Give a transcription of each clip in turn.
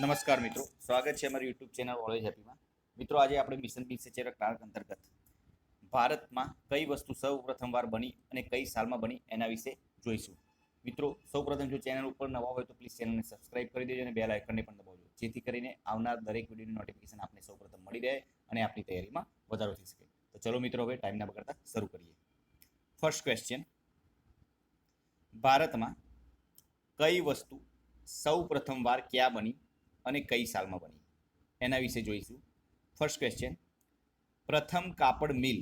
નમસ્કાર મિત્રો. સ્વાગત છે અમારી યુટ્યુબ ચેનલ ઓલવેજ હેપીમાં મિત્રો, આજે આપણે મિશન બી કારક અંતર્ગત. ભારતમાં કઈ વસ્તુ સૌ પ્રથમવાર બની અને કઈ સાલમાં બની એના વિશે જોઈશું. મિત્રો, સૌપ્રથમ જો ચેનલ ઉપર નવા હોય તો પ્લીઝ ચેનલને સબસ્ક્રાઇબ કરી દેજો અને બેલ આઇકનને પણ દબાવજો. જેથી કરીને આવનાર દરેક વિડીયોની નોટિફિકેશન આપને સૌપ્રથમ મળી રહે અને આપની તૈયારીમાં વધારો થઈ શકે. તો ચલો મિત્રો, હવે ટાઈમના બગાડતા શરૂ કરીએ. ફર્સ્ટ ક્વેશ્ચન ભારતમાં કઈ વસ્તુ સૌ પ્રથમવાર ક્યાં બની અને કઈ સાલમાં બની? એના વિશે જોઈશું. ફર્સ્ટ ક્વેશ્ચન પ્રથમ કાપડ મિલ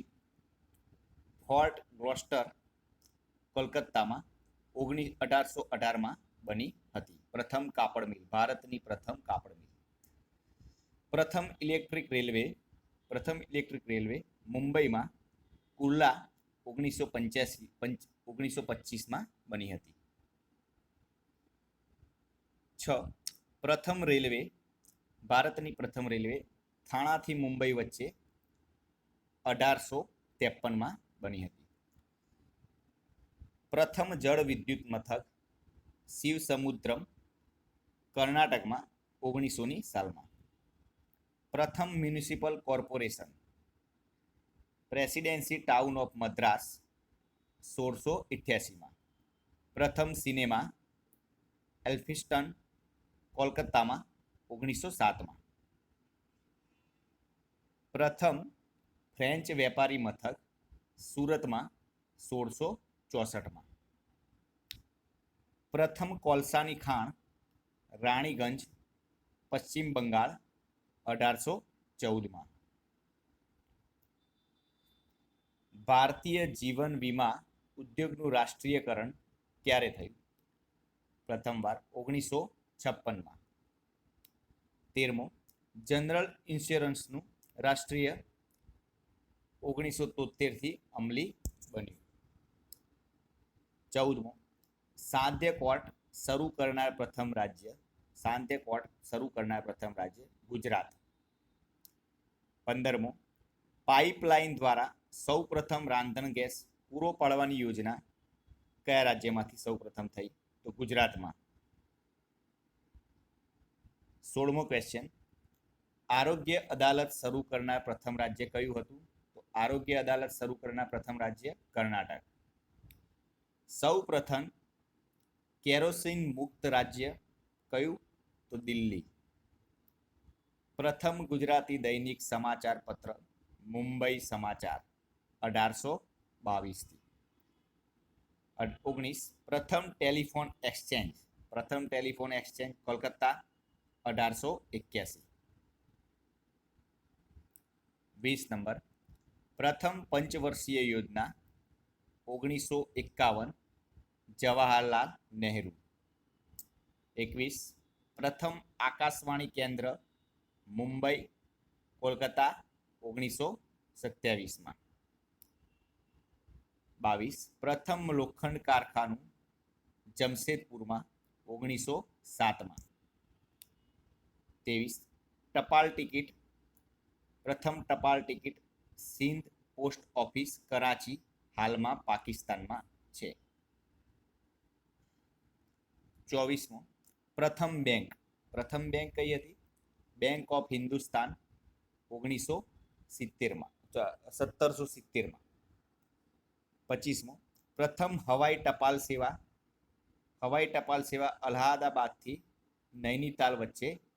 ફોર્ટ ગ્લોસ્ટર કોલકાતામાં ઓગણીસ અઢારસો અઢારમાં બની હતી. પ્રથમ કાપડ મિલ, ભારતની પ્રથમ કાપડ મિલ. પ્રથમ ઇલેક્ટ્રિક રેલવે, પ્રથમ ઇલેક્ટ્રિક રેલવે મુંબઈમાં કુર્લા ઓગણીસો પંચ્યાસી, પંચ, ઓગણીસો પચીસમાં બની હતી. છ પ્રથમ રેલવે, ભારતની પ્રથમ રેલવે, થાણાથી મુંબઈ વચ્ચે અઢારસો ત્રેપનમાં બની હતી. પ્રથમ જળ વિદ્યુત મથક શિવ સમુદ્રમ કર્ણાટકમાં ઓગણીસોની સાલમાં. પ્રથમ municipal corporation, presidency town of Madras, સોળસો ઇઠ્યાસીમાં. પ્રથમ સિનેમા એલ્ફિસ્ટન કોલકાતામાં ઓગણીસો સાતમાં. પ્રથમ ફ્રેન્ચ વેપારી મથક સુરતમાં સોળસો ચોસઠમાં. પ્રથમ કોલસાની ખાણ રાણીગંજ, પશ્ચિમ બંગાળ, અઢારસો ચૌદમાં. ભારતીય જીવન વીમા ઉદ્યોગનું રાષ્ટ્રીયકરણ ક્યારે થયું? પ્રથમવાર ઓગણીસો છપ્પનમાં. તેરમો, જનરલ ઇન્સ્યોરન્સનું રાષ્ટ્રીય ઓગણીસો તોતેરથી અમલી બન્યું. ચૌદમો, સાંધ્ય કોર્ટ શરૂ કરનાર પ્રથમ રાજ્ય, સાંધ્ય કોર્ટ શરૂ કરનાર પ્રથમ રાજ્ય ગુજરાત. પંદરમો, પાઇપલાઇન દ્વારા સૌ પ્રથમ રાંધણ ગેસ પૂરો પાડવાની યોજના કયા રાજ્યમાંથી સૌ પ્રથમ થઈ? તો ગુજરાતમાં. સોળમો ક્વેશ્ચન આરોગ્ય અદાલત શરૂ કરનાર પ્રથમ રાજ્ય કયું હતું? તો આરોગ્ય અદાલત શરૂ કરનાર પ્રથમ રાજ્ય કર્ણાટક. સૌ પ્રથમ કેરોસીન મુક્ત રાજ્ય કયું? તો દિલ્હી. પ્રથમ ગુજરાતી દૈનિક સમાચાર પત્ર, મુંબઈ સમાચાર, અઢારસો બાવીસથી. ઓગણીસ. પ્રથમ ટેલિફોન એક્સચેન્જ. પ્રથમ ટેલિફોન એક્સચેન્જ, કોલકાતા અઢારસો એક્યાસી. વીસ નંબર. પ્રથમ પંચવર્ષીય યોજના ઓગણીસો એકાવન, જવાહરલાલ નહેરુ. એકવીસ. પ્રથમ આકાશવાણી કેન્દ્ર, મુંબઈ, કોલકાતા, ઓગણીસો સત્યાવીસમાં. બાવીસ. પ્રથમ લોખંડ કારખાનું, જમશેદપુરમાં, ઓગણીસો સાતમાં. ત્રેવીસ. ટપાલ ટિકિટ. પ્રથમ ટપાલ ticket Sindh post office, Karachi, હાલમાં પાકિસ્તાનમાં છે. ચોવીસમો. પ્રથમ બેંક. પ્રથમ બેંક કઈ હતી? બેંક ઓફ હિન્દુસ્તાન, ઓગણીસો સિત્તેરમાં. સત્તરસો સિત્તેરમાં. પચીસમો. પ્રથમ હવાઈ ટપાલ સેવા. હવાઈ ટપાલ સેવા અલ્હાદાબાદથી નૈનીતાલ વચ્ચે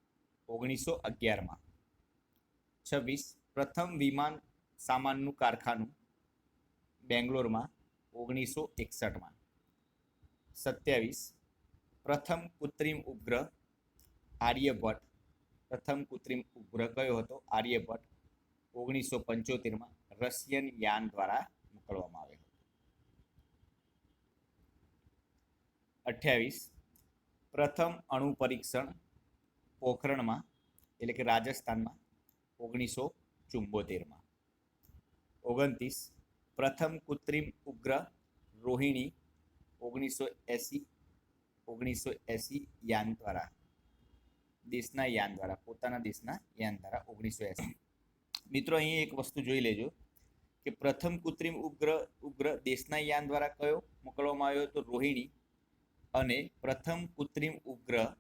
ઓગણીસો અગિયારમાં છવ્વીસ, પ્રથમ વિમાન સામાનનું કારખાનું, બેંગ્લોરમાં ઓગણીસો એકસઠમાં સત્યાવીસ, પ્રથમ કૃત્રિમ ઉપગ્રહ, આર્યભટ્ટ. પ્રથમ કૃત્રિમ ઉપગ્રહ કયો હતો? આર્યભટ્ટ ઓગણીસો પંચોતેરમાં રશિયન યાન દ્વારા મોકલવામાં આવ્યો હતો. અઠ્યાવીસ, પ્રથમ અણુ પરીક્ષણ પોખરણમાં, એટલે કે રાજસ્થાનમાં, ઓગણીસો ચુંબોતેરમાં. ઓગણત્રીસ, પ્રથમ કૃત્રિમ ઉપગ્રહ રોહિણી, ઓગણીસો એંસી ઓગણીસો એંસી યાન દ્વારા, દેશના યાન દ્વારા, પોતાના દેશના યાન દ્વારા ઓગણીસો એંસી. મિત્રો, અહીં એક વસ્તુ જોઈ લેજો કે પ્રથમ કૃત્રિમ ઉપગ્રહ ઉપગ્રહ દેશના યાન દ્વારા કયો મોકલવામાં આવ્યો તો રોહિણી. અને પ્રથમ કૃત્રિમ ઉપગ્રહ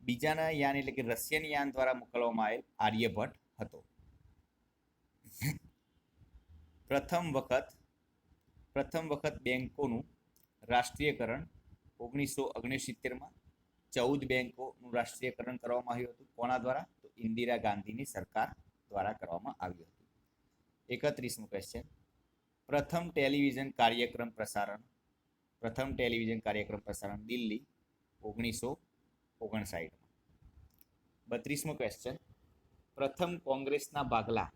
બીજાના યાન એટલે કે રશિયન યાન દ્વારા મોકલવામાં આવેલ આર્યભટ્ટ હતો. પ્રથમ વખત પ્રથમ વખત બેંકોનું રાષ્ટ્રીયકરણ ઓગણીસો ઓગણસિત્તેરમાં ચૌદ બેન્કોનું રાષ્ટ્રીયકરણ કરવામાં આવ્યું હતું. કોના દ્વારા? તો ઇન્દિરા ગાંધીની સરકાર દ્વારા કરવામાં આવ્યું હતું. એકત્રીસમો ક્વેશ્ચન પ્રથમ ટેલિવિઝન કાર્યક્રમ પ્રસારણ, પ્રથમ ટેલિવિઝન કાર્યક્રમ પ્રસારણ દિલ્હી ઓગણીસો ઓગણસાઠમાં. બત્રીસમો ક્વેશ્ચન પ્રથમ કોંગ્રેસના ભાગલા.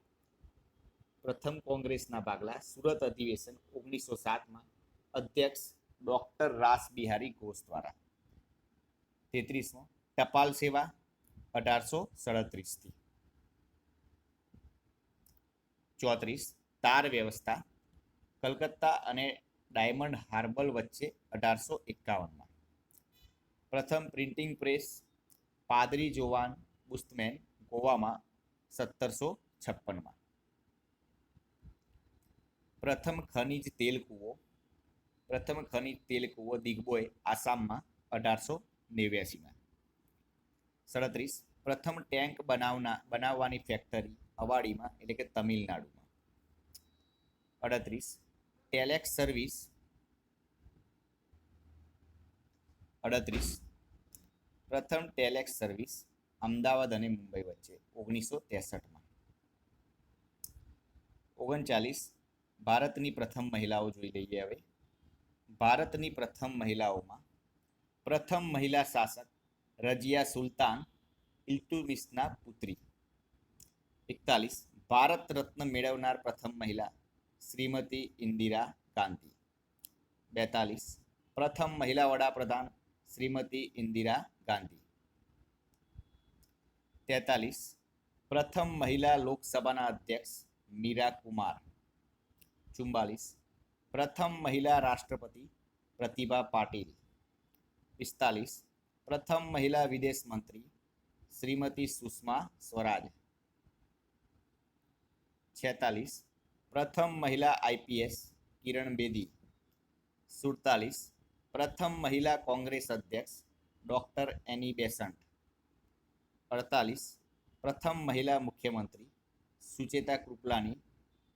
પ્રથમ કોંગ્રેસના ભાગલા. સુરત અધિવેશન ઓગણીસો સાતમાં. અધ્યક્ષ ડોક્ટર રાસ બિહારી ઘોષ દ્વારા. તેત્રીસમો, ટપાલ સેવા અઢારસો સડત્રીસથી. ચોત્રીસ, તાર વ્યવસ્થા. કલકત્તા અને ડાયમંડ હાર્બલ વચ્ચે અઢારસો એકાવનમાં. પ્રથમ પ્રિન્ટિંગ પ્રેસ પાદરી જોવાન બુસ્તમેન ગોવામાં સત્તરસો છપ્પનમાં. પ્રથમ ખનિજ તેલ કૂવો, પ્રથમ ખનિજ તેલ કૂવો દિગ્બોય આસામમાં અઢારસો નેવ્યાસીમાં. સડત્રીસ, પ્રથમ ટેન્ક બનાવના, બનાવવાની ફેક્ટરી અવાડીમાં એટલે કે તમિલનાડુમાં. અડત્રીસ, ટેલેક્સ સર્વિસ અડત્રીસ. પ્રથમ ટેલેક્સ સર્વિસ અમદાવાદ અને મુંબઈ વચ્ચે, ઓગણીસો ત્રેસઠમાં. ઓગણચાલીસ, ભારતની પ્રથમ મહિલાઓ જોઈ લઈએ હવે. ભારતની પ્રથમ મહિલાઓમાં પ્રથમ મહિલા શાસક રજિયા સુલતાન ઇલ્તુમિસના પુત્રી. એકતાલીસ, ભારત રત્ન મેળવનાર પ્રથમ મહિલા શ્રીમતી ઇન્દિરા ગાંધી. બેતાલીસ, પ્રથમ મહિલા વડાપ્રધાન શ્રીમતી ઇન્દિરા ગાંધી તેતાલીસ પ્રથમ મહિલા લોકસભાના અધ્યક્ષ મીરા કુમાર ચુમ્બાલીસ પ્રથમ મહિલા રાષ્ટ્રપતિ પ્રતિભા પાટીલ પિસ્તાલીસ પ્રથમ મહિલા વિદેશ મંત્રી શ્રીમતી સુષ્મા સ્વરાજ છેતાલીસ પ્રથમ મહિલા આઈપીએસ કિરણ બેદી સુડતાલીસ પ્રથમ મહિલા કોંગ્રેસ અધ્યક્ષ ડૉક્ટર એની બેસન્ટ અડતાલીસ. પ્રથમ મહિલા મુખ્યમંત્રી સુચેતા કૃપલાની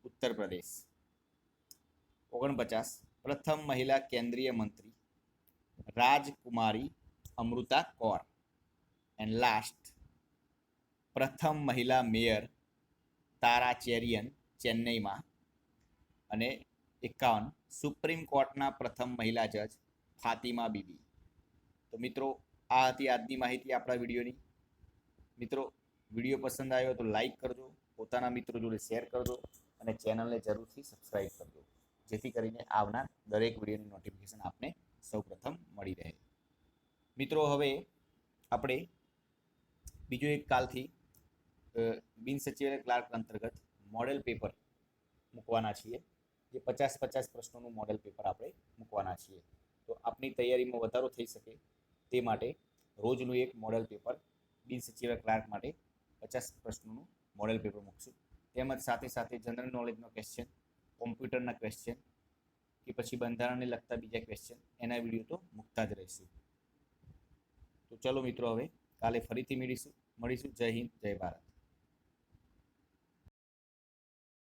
ઉત્તર પ્રદેશ. ઓગણપચાસ. પ્રથમ મહિલા કેન્દ્રીય મંત્રી રાજકુમારી અમૃતા કૌર. એન્ડ લાસ્ટ પ્રથમ મહિલા મેયર તારા ચેરિયન ચેન્નઈમાં. અને એકાવન. સુપ્રીમ કોર્ટના પ્રથમ મહિલા જજ ફાતિમા બીબી. તો મિત્રો, આ હતી આજની માહિતી આપણા વિડીયોની. મિત્રો, વીડિયો પસંદ આવ્યો તો લાઈક કરજો, પોતાના મિત્રો જોડે શેર કરજો અને ચેનલને જરૂરથી સબસ્ક્રાઈબ કરજો, જેથી કરીને આવનાર દરેક વિડીયોની નોટિફિકેશન આપને સૌપ્રથમ મળી રહે. મિત્રો, હવે આપણે બીજો એક કાલથી બિન સચિવાલય ક્લાર્ક અંતર્ગત મોડેલ પેપર મૂકવાના છીએ. જે પચાસ પચાસ પ્રશ્નોનું મોડેલ પેપર આપણે મૂકવાના છીએ. તો આપની તૈયારીમાં વધારો થઈ શકે તે માટે રોજનું એક મોડેલ પેપર બિન સચિવાલય ક્લાર્ક માટે પચાસ પ્રશ્નોનું મોડેલ પેપર મૂકશું. તેમજ સાથે સાથે જનરલ નોલેજનો ક્વેશ્ચન કોમ્પ્યુટરના ક્વેશ્ચન કે પછી બંધારણને લગતા બીજા ક્વેશ્ચન એના વીડિયો તો મૂકતા જ રહીશું. તો ચલો મિત્રો હવે કાલે ફરીથી મળીશું. મળીશું. જય હિન્દ, જય ભારત.